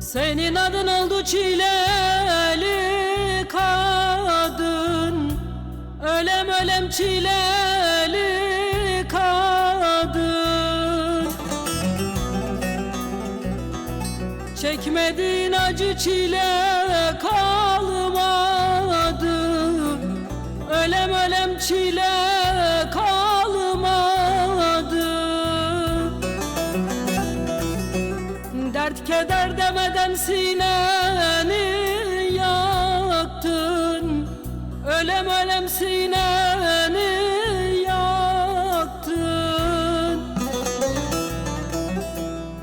Senin adın oldu çileli kadın. Ölem ölem çileli kadın. Çekmediğin acı çile kalmadı. Ölem ölem çile sineni yaktın. Ölem ölem sineni yaktın.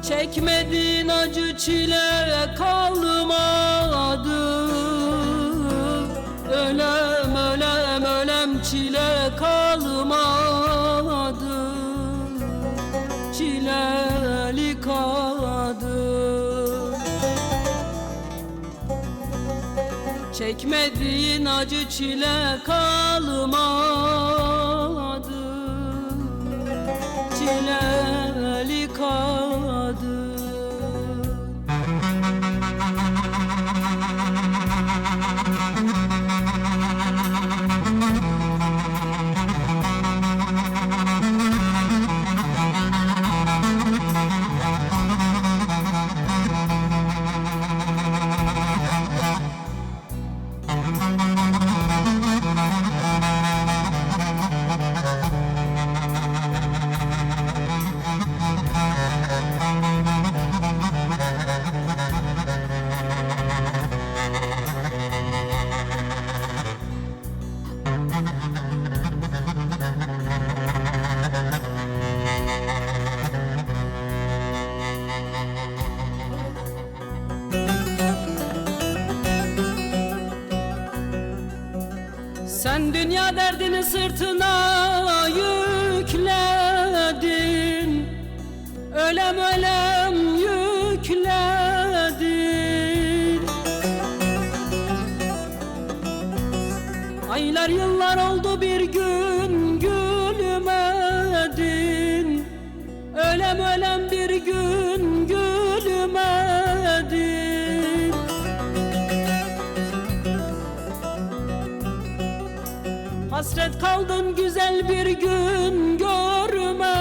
Çekmediğin acı çile kalmadı. Ölem ölem ölem çile kalmadı. Çileli kadın Çekmediğin acı çile kalmadı Sen dünya derdini sırtına yükledin. Ölem ölem yükledin. Aylar yıllar oldu bir gün gülmedin. Ölem ölem Hasret kaldın güzel bir gün görmedin.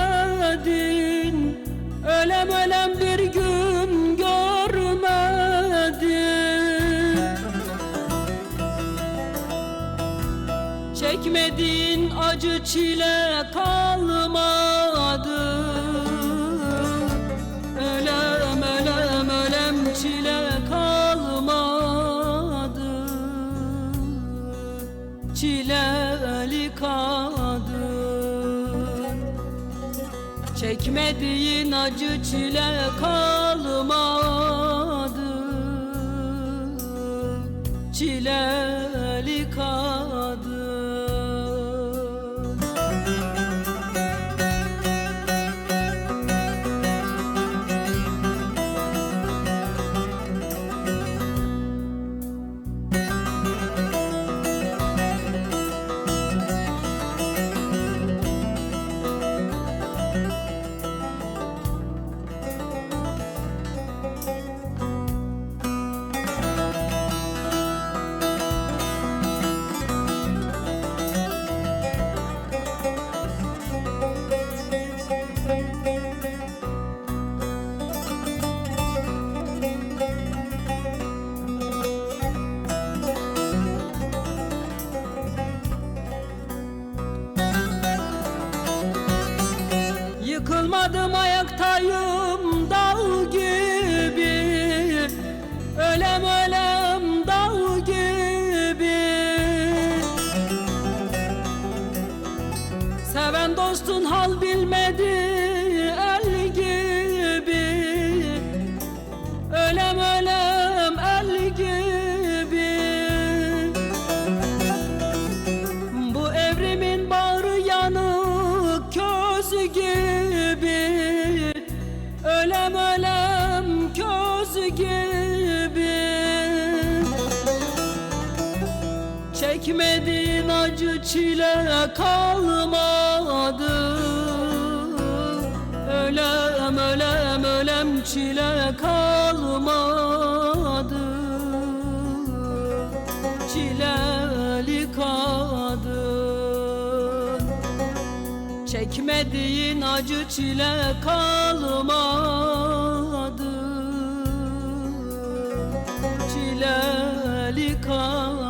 Ölem ölem bir gün görmedin. Çekmediğin acı çile kalmadı Çileli kadın Çekmediğin acı çile kalmadı. Çileli Yıkılmadım ayaktayım dal gibi. Ölem ölem dal gibi. Seven dostun hal bilmedi el gibi. Ölem ölem el gibi. Bu evrimin bağrı yanık köz gibi gibi Ölem ölem köz gibi. Çekmedin acı çile kalmadı. Ölem ölem ölem çile kalmadı. Çile Çekmediğin acı çile kalmadı. Çileli kalmadı